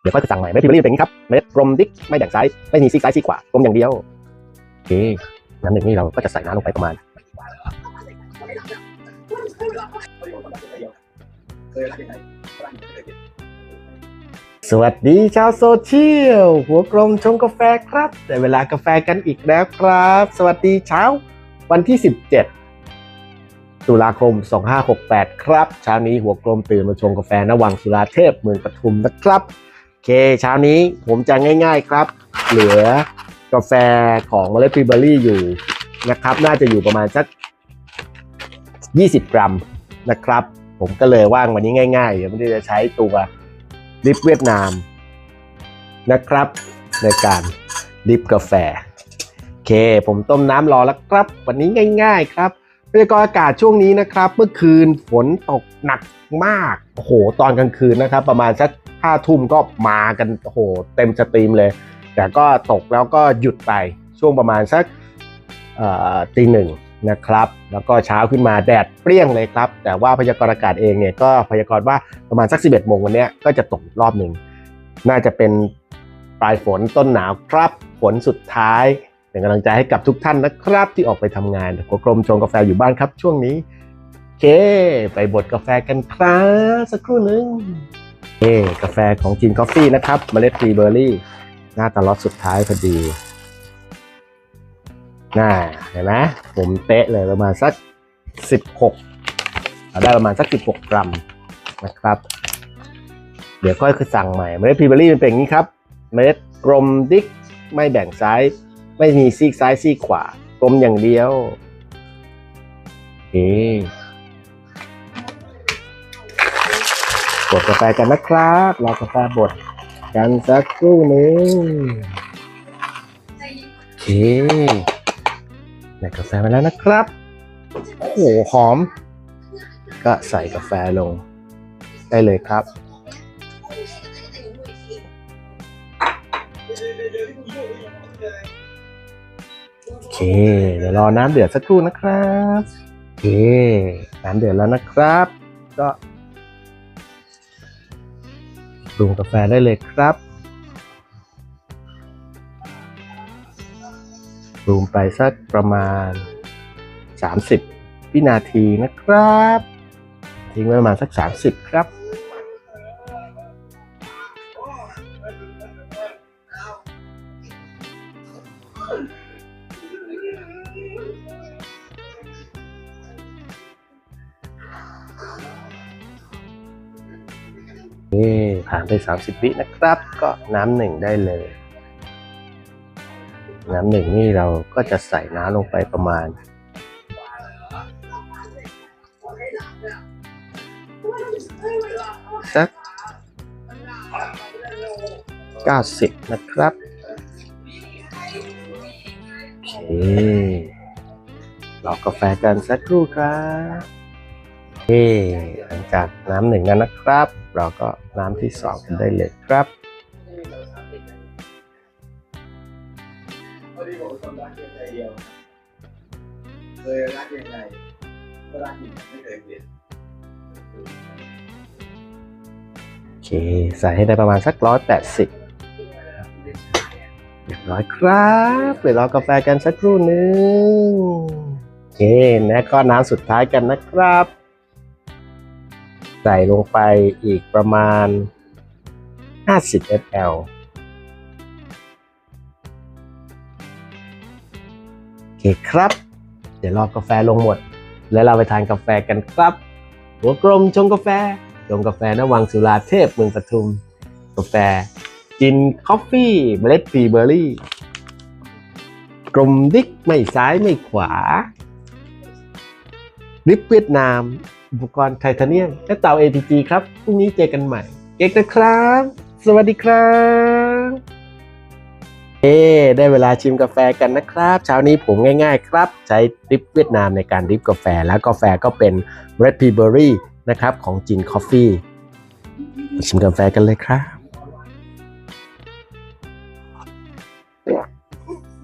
เดี๋ยวค่อยไปสั่งใหม่เมล็ดพิเบอรี่เป็นอย่างนี้ครับเมล็ดกลมดิ๊กไม่แบ่งซ้ายไม่มีซีกซ้ายซีกขวากลมอย่างเดียวโอเคน้ำหนึ่งนี่เราก็จะใส่น้ำลงไปประมาณสวัสดีชาวโซเชียลหัวกลมชงกาแฟครับ ได้เวลากาแฟกันอีกแล้วครับ สวัสดีเช้าวันที่ 17 ตุลาคม 2568 ครับ เช้านี้หัวกลมตื่นมาชงกาแฟนวังสุราเทพเมืองปทุมนะครับ เคเช้านี้ผมจะง่าย ๆครับ เหลือกาแฟของเมล็ดพรีเบอรี่อยู่นะครับ น่าจะอยู่ประมาณสัก 20 กรัมนะครับ ผมก็เลยว่างวันนี้ง่ายๆเดี๋ยวไม่ได้จะใช้ตัวดิฟเวียดนามนะครับ ในการดิฟกาแฟ โอเค ผมต้มน้ำรอแล้วครับ วันนี้ง่าย ๆ ครับ พยากรณ์อากาศช่วงนี้นะครับ เมื่อคืนฝนตกหนักมากโอ้โหตอนกลางคืนนะครับ ประมาณสักห้าทุ่มก็มากันโอ้โหเต็มสตรีมเลย แต่ก็ตกแล้วก็หยุดไปช่วงประมาณสักตีหนึ่งนะครับ แล้วก็เช้าขึ้นมาแดดเปรี้ยงเลยครับ แต่ว่าพยากรณ์อากาศเองเนี่ยก็พยากรณ์ว่าประมาณสัก 11โมงวันนี้ก็จะตกรอบหนึ่งน่าจะเป็นปลายฝนต้นหนาวครับฝนสุดท้าย เป็นกำลังใจให้กับทุกท่านนะครับ ที่ออกไปทำงานหัวกลมชงกาแฟอยู่บ้านครับช่วงนี้โอเค ไปบดกาแฟกันครับสักครู่หนึ่งโอเคกาแฟของจีนกาแฟนะครับเมล็ดฟรีเบอร์รี่ หน้าตลอตสุดท้ายพอดีน่าเห็นไหมผมเป๊ะเลยประมาณสัก 16เอาได้ประมาณสัก 16 กรัมนะครับ เดี๋ยวค่อยคือสั่งใหม่เมล็ดพรีเบอรี่มันเป็นอย่างนี้ครับ เมล็ดกลมดิ๊กไม่แบ่งซ้าย ไม่มีซีกซ้ายซีกขวากลมอย่างเดียวโอเบดกาแฟกันนะครับรอกาแฟบดกันสักครู่นึงโอเคได้กาแฟมาแล้วนะครับ โอ้โหหอม ก็ใส่กาแฟลง ได้เลยครับ โอเค เดี๋ยวรอน้ำเดือดสักครู่นะครับโอเคน้ำเดือดแล้วนะครับ ก็ปรุงกาแฟได้เลยครับปรุงไปสักประมาณ 30 วินาทีนะครับ ทิ้งไว้ประมาณสัก 30 ครับ นี่ผ่านไป 30 วินะครับ ก็น้ำหนึ่งได้เลย น้ำหนึ่งนี่เราก็จะใส่น้ำลงไปประมาณสัก90 นะครับโอเครอกาแฟกันสักครู่ครับ หลังจากน้ำหนึ่งนั้นนะครับ เราก็น้ำที่สองกันได้เลยครับเคยร้านเพียงก็ร้านอื่นไม่เคยเปลี่ยนโอเค ใส่ให้ได้ประมาณสักร้อยแปดสิบเรียบร้อยครับเดี๋ยวรอกาแฟกันสักครู่นึงโอเค และก็น้ำสุดท้ายกันนะครับ ใส่ลงไปอีกประมาณ 50 ml โอเคครับ เดี๋ยวรอกาแฟลงหมด แล้วเราไปทานกาแฟกันครับ หัวกลมชงกาแฟ ชงกาแฟนวังสุราเทพเมืองปทุม กาแฟกินคอฟฟี่เมล็ดพีเบอร์รี่ กลมดิ๊กไม่ซ้ายไม่ขวาลิปเวียดนาม อุปกรณ์ไทเทเนียมและเตา APG ครับพรุ่งนี้เจอกันใหม่ เอกนะครับ สวัสดีครับเอ้ได้เวลาชิมกาแฟกันนะครับ เช้านี้ผมง่ายๆครับ ใช้ดริปเวียดนามในการดริปกาแฟ แล้วกาแฟก็เป็นเรดพีเบอรี่นะครับของจินคอฟฟี่ชิมกาแฟกันเลยครับ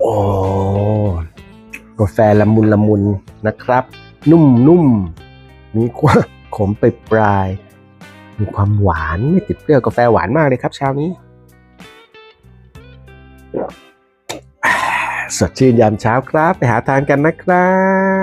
โอ้กาแฟละมุนละมุนนะครับ นุ่มนุ่ม มีความขมไปปลาย มีความหวานไม่ติดเปรี้ยวกาแฟหวานมากเลยครับเช้านี้ สดชื่นยามเช้าครับ ไปหาทานกันนะครับ